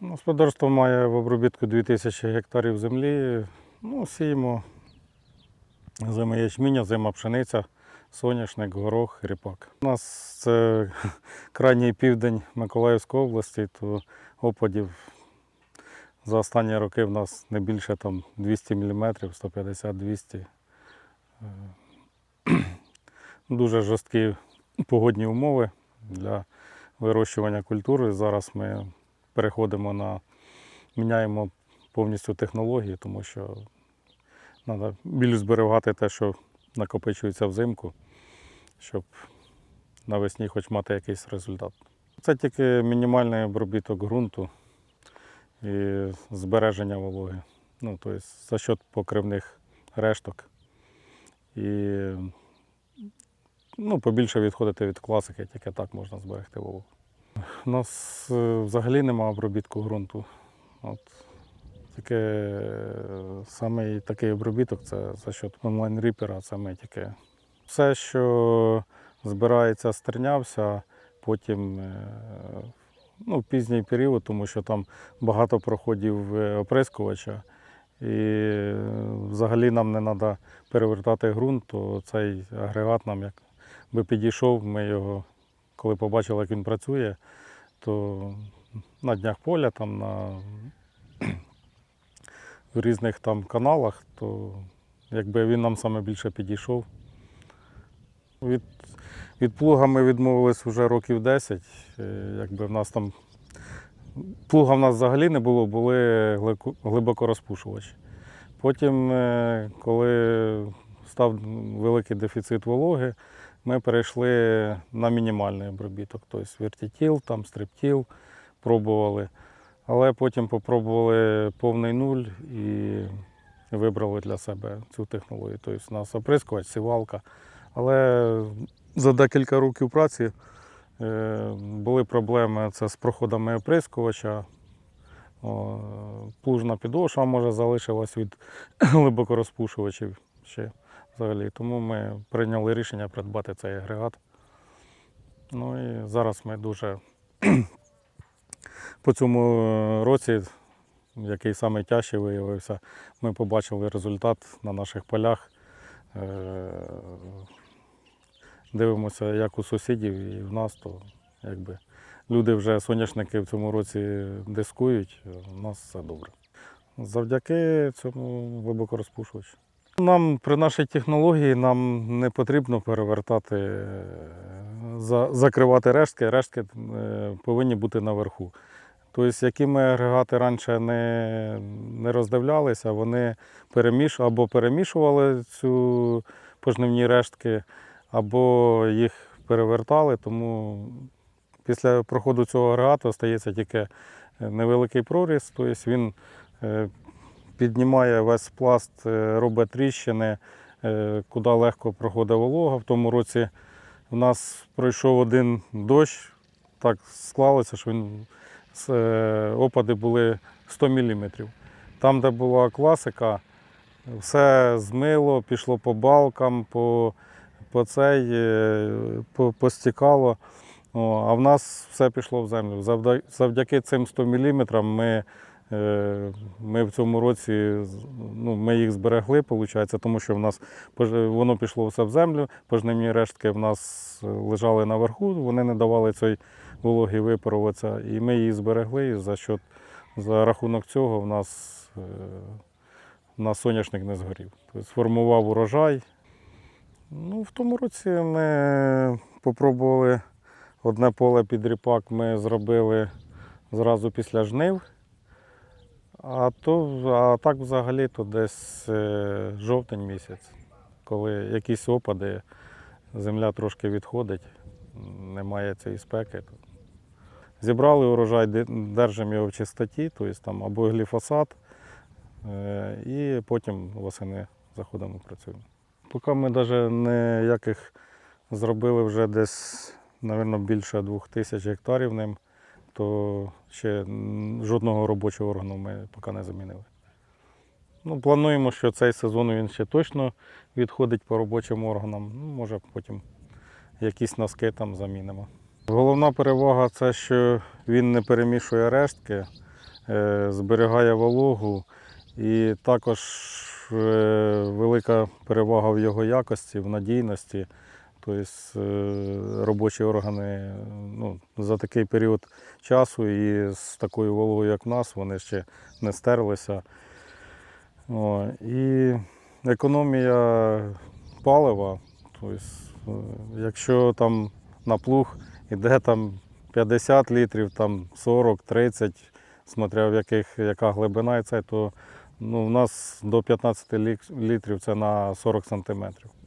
Господарство має в обробітку 2000 гектарів землі. Ну, сіємо зима ячміння, зима пшениця, соняшник, горох, ріпак. У нас це крайній південь Миколаївської області, то опадів за останні роки в нас не більше там 200 мм, 150-200. Е, Дуже жорсткі погодні умови для вирощування культури. Зараз ми переходимо на міняємо повністю технології, тому що треба більш зберігати те, що накопичується взимку, щоб навесні хоч мати якийсь результат. Це тільки мінімальний обробіток ґрунту і збереження вологи. Ну, тобто за счет покривних решток. І ну, побільше відходити від класики, тільки так можна зберегти вологу. У нас е, взагалі немає обробітку ґрунту. От. Таке, саме такий обробіток це за счет онлайн-ріпера, це ми тільки. Все, що збирається, стернявся, потім е, ну, в пізній період, тому що там багато проходів е, оприскувача. І взагалі нам не треба перевертати ґрунт, то цей агрегат нам як би підійшов, ми його, коли побачили, як він працює, то на днях поля, там на в різних там каналах, то якби він нам саме більше підійшов. Від, від плуга ми відмовились вже років 10. е, Якби в нас там плуга в нас взагалі не було, були глеку- глибокорозпушувачі. Потім, е, коли став великий дефіцит вологи, ми перейшли на мінімальний обробіток, тобто вертітіл, там стриптіл пробували. Але потім попробували повний нуль і вибрали для себе цю технологію. Тобто у нас оприскувач, сівалка. Але за декілька років праці е, були проблеми це з проходами оприскувача. Плужна підошва може залишилась від глибокорозпушувачів ще взагалі. Тому ми прийняли рішення придбати цей агрегат. Ну і зараз ми дуже по цьому е, році, який саме тяжчий виявився, ми побачили результат на наших полях. Е, Дивимося, як у сусідів і в нас, то якби люди вже соняшники в цьому році дискують, у нас все добре. Завдяки цьому глибокорозпушувачу. Нам при нашій технології нам не потрібно перевертати, е, закривати рештки, рештки е, повинні бути наверху. Тобто, які ми агрегати раніше не, не роздивлялися, вони переміш, або перемішували цю пожнивні рештки, або їх перевертали. Тому після проходу цього агрегату стається тільки е, невеликий проріз, тобто він піднімає весь пласт, е, робить тріщини, е, куди легко проходить волога. В тому році в нас пройшов один дощ, так склалося, що він, е, опади були 100 мм. Там, де була класика, все змило, пішло по балкам, по, по цей, по, постікало. А в нас все пішло в землю. Завдяки цим 100 мм ми, ми в цьому році ну, ми їх зберегли, виходить, тому що в нас воно пішло все в землю, пожнивні рештки в нас е, лежали наверху, вони не давали цій вологі випаруватися, і ми її зберегли. І за, счет, за рахунок цього в нас, е, в нас соняшник не згорів. Тобто сформував урожай. Ну, в тому році ми попробували одне поле під ріпак ми зробили зразу після жнив. А, то, а так взагалі то десь е, жовтень місяць, коли якісь опади, земля трошки відходить, немає цієї спеки. Зібрали урожай, держимо його в чистоті, тобто там або гліфосат, е, і потім восени заходимо працюємо. Поки ми навіть ніяких зробили вже десь, мабуть, більше двох тисяч гектарів ним, то ще жодного робочого органу ми поки не замінили. Ну, плануємо, що цей сезон він ще точно відходить по робочим органам. Ну, може, потім якісь носки там замінимо. Головна перевага це, що він не перемішує рештки. е, зберігає вологу і також е, велика перевага в його якості, в надійності. Тобто робочі органи ну, за такий період часу і з такою вологою, як в нас, вони ще не стерлися. О, і економія палива. Тобто, якщо там на плуг іде там 50 літрів, там 40, 30, смотря в яких, яка глибина і це, то ну, у нас до 15 літрів це на 40 сантиметрів.